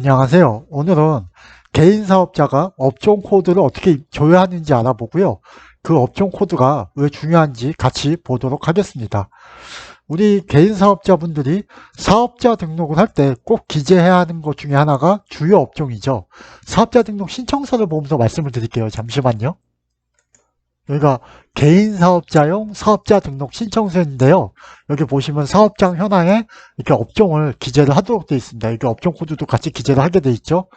안녕하세요. 오늘은 개인 사업자가 업종 코드를 어떻게 조회하는지 알아보고요. 그 업종 코드가 왜 중요한지 같이 보도록 하겠습니다. 우리 개인 사업자분들이 사업자 등록을 할 때 꼭 기재해야 하는 것 중에 하나가 주요 업종이죠. 사업자 등록 신청서를 보면서 말씀을 드릴게요. 잠시만요. 여기가 개인 사업자용 사업자 등록 신청서인데요. 여기 보시면 사업장 현황에 이렇게 업종을 기재를 하도록 되어 있습니다. 이게 업종 코드도 같이 기재를 하게 되어 있죠.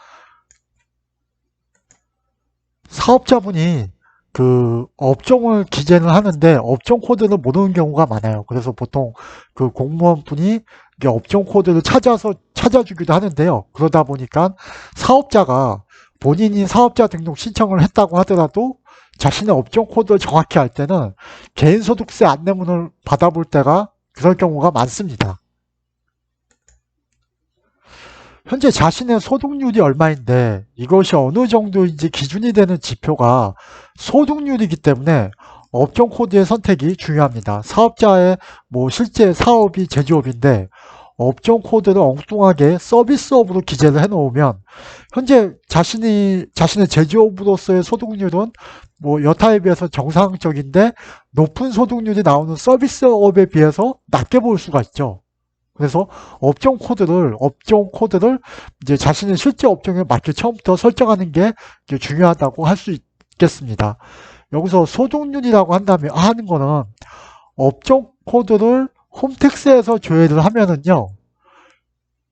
사업자분이 그 업종을 기재를 하는데 업종 코드를 모르는 경우가 많아요. 그래서 보통 그 공무원분이 업종 코드를 찾아서 찾아주기도 하는데요. 그러다 보니까 사업자가 본인이 사업자 등록 신청을 했다고 하더라도 자신의 업종 코드를 정확히 알 때는 개인소득세 안내문을 받아볼 때가 그럴 경우가 많습니다. 현재 자신의 소득률이 얼마인데 이것이 어느 정도인지 기준이 되는 지표가 소득률이기 때문에 업종 코드의 선택이 중요합니다. 사업자의 뭐 실제 사업이 제조업인데 업종 코드를 엉뚱하게 서비스업으로 기재를 해놓으면 현재 자신이 자신의 제조업으로서의 소득률은 뭐 여타에 비해서 정상적인데 높은 소득률이 나오는 서비스업에 비해서 낮게 볼 수가 있죠. 그래서 업종 코드를 업종 코드를 이제 자신의 실제 업종에 맞게 처음부터 설정하는 게 중요하다고 할 수 있겠습니다. 여기서 소득률이라고 한다면 하는 거는 업종 코드를 홈택스에서 조회를 하면은요.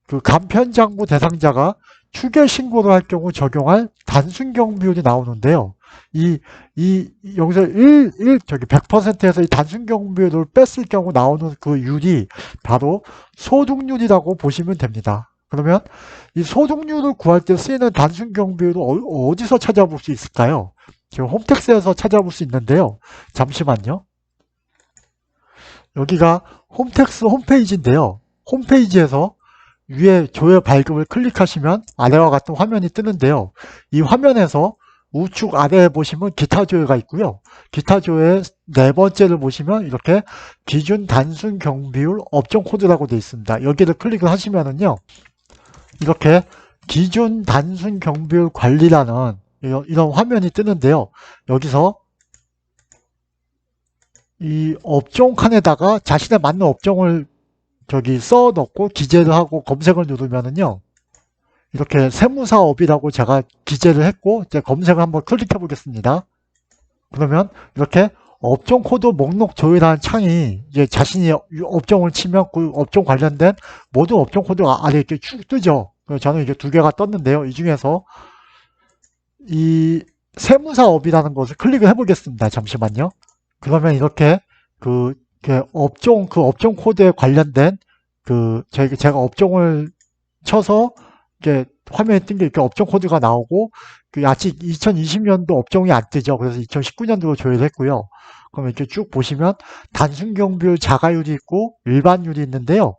그 간편장부 대상자가 추계 신고를 할 경우 적용할 단순 경비율이 나오는데요. 이, 이, 여기서 1, 1, 저기 100%에서 이 단순 경비율을 뺐을 경우 나오는 그 율이 바로 소득률이라고 보시면 됩니다. 그러면 이 소득률을 구할 때 쓰이는 단순 경비율을 어- 어디서 찾아볼 수 있을까요? 지금 홈택스에서 찾아볼 수 있는데요. 잠시만요. 여기가 홈택스 홈페이지인데요. 홈페이지에서 위에 조회 발급을 클릭하시면 아래와 같은 화면이 뜨는데요. 이 화면에서 우측 아래에 보시면 기타 조회가 있고요. 기타 조회 네 번째를 보시면 이렇게 기준 단순 경비율 업종 코드라고 되어 있습니다. 여기를 클릭을 하시면은요. 이렇게 기준 단순 경비율 관리라는 이런, 화면이 뜨는데요. 여기서 이 업종 칸에다가 자신에 맞는 업종을 저기 써 넣고 기재를 하고 검색을 누르면은요. 이렇게 세무사업이라고 제가 기재를 했고 이제 검색을 한번 클릭해 보겠습니다. 그러면 이렇게 업종 코드 목록 조회라는 창이 이제 자신이 업종을 치면 그 업종 관련된 모든 업종 코드가 아래 이렇게 쭉 뜨죠. 그래서 저는 이게 두 개가 떴는데요. 이 중에서 이 세무사업이라는 것을 클릭을 해보겠습니다. 잠시만요. 그러면 이렇게 그, 그 업종 그 업종 코드에 관련된 그 제가 업종을 쳐서 이렇게 화면에 뜬 게 이렇게 업종 코드가 나오고 그 아직 2020년도 업종이 안 뜨죠. 그래서 2019년도로 조회를 했고요. 그럼 이렇게 쭉 보시면 단순 경비율 자가율이 있고 일반율이 있는데요.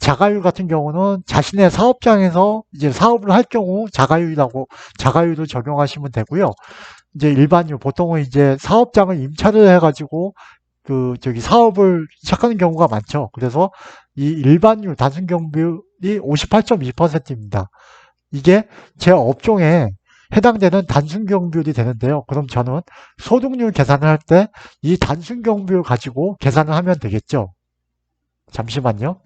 자가율 같은 경우는 자신의 사업장에서 이제 사업을 할 경우 자가율이라고 자가율을 적용하시면 되고요. 이제 일반율 보통은 이제 사업장을 임차를 해가지고 그 저기 사업을 시작하는 경우가 많죠. 그래서 이 일반율 단순 경비율이 58.2%입니다. 이게 제 업종에 해당되는 단순 경비율이 되는데요. 그럼 저는 소득률 계산을 할 때 이 단순 경비율 가지고 계산을 하면 되겠죠. 잠시만요.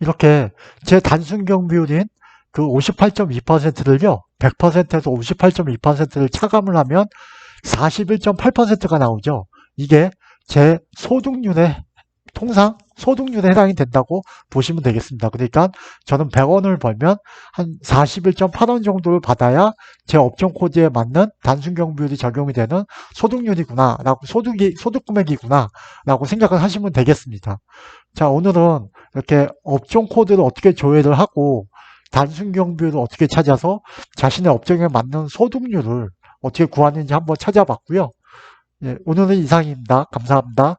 이렇게 제 단순 경비율인 그 58.2%를요. 100%에서 58.2%를 차감을 하면 41.8%가 나오죠. 이게 제 소득률에 통상 소득률에 해당이 된다고 보시면 되겠습니다. 그러니까 저는 100원을 벌면 한 41.8원 정도를 받아야 제 업종 코드에 맞는 단순 경비율이 적용이 되는 소득률이구나 라고 소득이 소득 금액이구나 라고 생각을 하시면 되겠습니다. 자 오늘은 이렇게 업종 코드를 어떻게 조회를 하고 단순 경비율을 어떻게 찾아서 자신의 업종에 맞는 소득률을 어떻게 구하는지 한번 찾아봤고요. 예, 오늘은 이상입니다. 감사합니다.